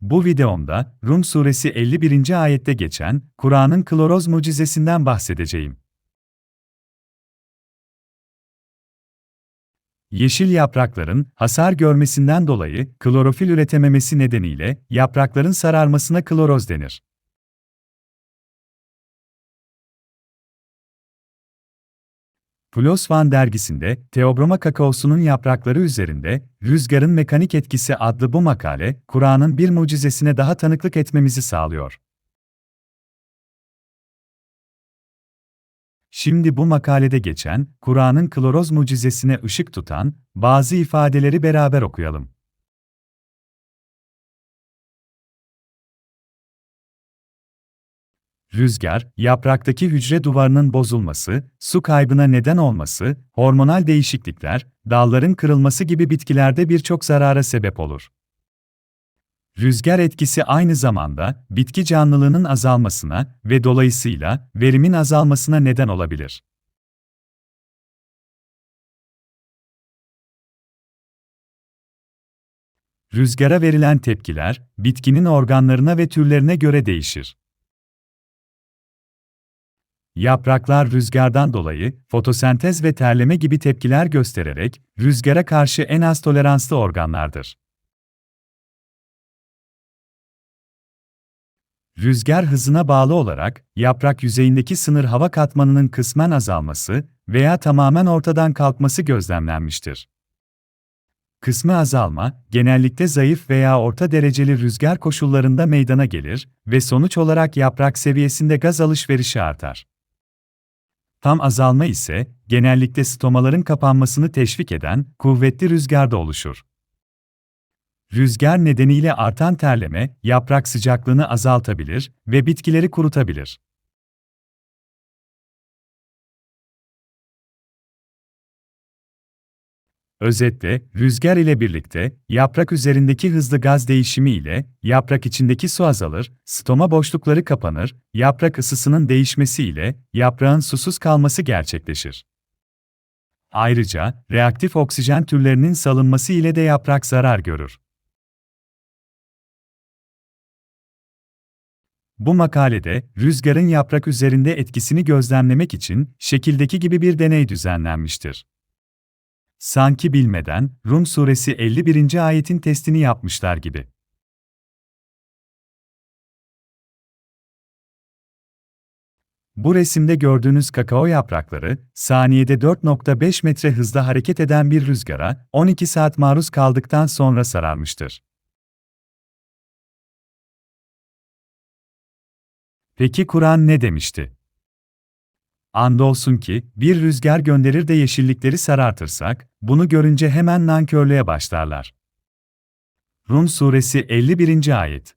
Bu videomda Rum suresi 51. ayette geçen Kur'an'ın kloroz mucizesinden bahsedeceğim. Yeşil yaprakların hasar görmesinden dolayı klorofil üretememesi nedeniyle yaprakların sararmasına kloroz denir. Plus One dergisinde Teobroma kakaosunun yaprakları üzerinde Rüzgarın Mekanik Etkisi adlı bu makale, Kur'an'ın bir mucizesine daha tanıklık etmemizi sağlıyor. Şimdi bu makalede geçen, Kur'an'ın kloroz mucizesine ışık tutan bazı ifadeleri beraber okuyalım. Rüzgar, yapraktaki hücre duvarının bozulması, su kaybına neden olması, hormonal değişiklikler, dalların kırılması gibi bitkilerde birçok zarara sebep olur. Rüzgar etkisi aynı zamanda bitki canlılığının azalmasına ve dolayısıyla verimin azalmasına neden olabilir. Rüzgara verilen tepkiler bitkinin organlarına ve türlerine göre değişir. Yapraklar rüzgardan dolayı fotosentez ve terleme gibi tepkiler göstererek rüzgara karşı en az toleranslı organlardır. Rüzgar hızına bağlı olarak yaprak yüzeyindeki sınır hava katmanının kısmen azalması veya tamamen ortadan kalkması gözlemlenmiştir. Kısmı azalma, genellikle zayıf veya orta dereceli rüzgar koşullarında meydana gelir ve sonuç olarak yaprak seviyesinde gaz alışverişi artar. Tam azalma ise genellikle stomaların kapanmasını teşvik eden kuvvetli rüzgarda oluşur. Rüzgar nedeniyle artan terleme, yaprak sıcaklığını azaltabilir ve bitkileri kurutabilir. Özetle, rüzgar ile birlikte, yaprak üzerindeki hızlı gaz değişimi ile, yaprak içindeki su azalır, stoma boşlukları kapanır, yaprak ısısının değişmesi ile, yaprağın susuz kalması gerçekleşir. Ayrıca, reaktif oksijen türlerinin salınması ile de yaprak zarar görür. Bu makalede, rüzgarın yaprak üzerinde etkisini gözlemlemek için, şekildeki gibi bir deney düzenlenmiştir. Sanki bilmeden, Rum suresi 51. ayetin testini yapmışlar gibi. Bu resimde gördüğünüz kakao yaprakları, saniyede 4.5 metre hızla hareket eden bir rüzgara 12 saat maruz kaldıktan sonra sararmıştır. Peki Kur'an ne demişti? Andolsun ki, bir rüzgar gönderir de yeşillikleri sarartırsak, bunu görünce hemen nankörlüğe başlarlar. Rum Suresi 51. Ayet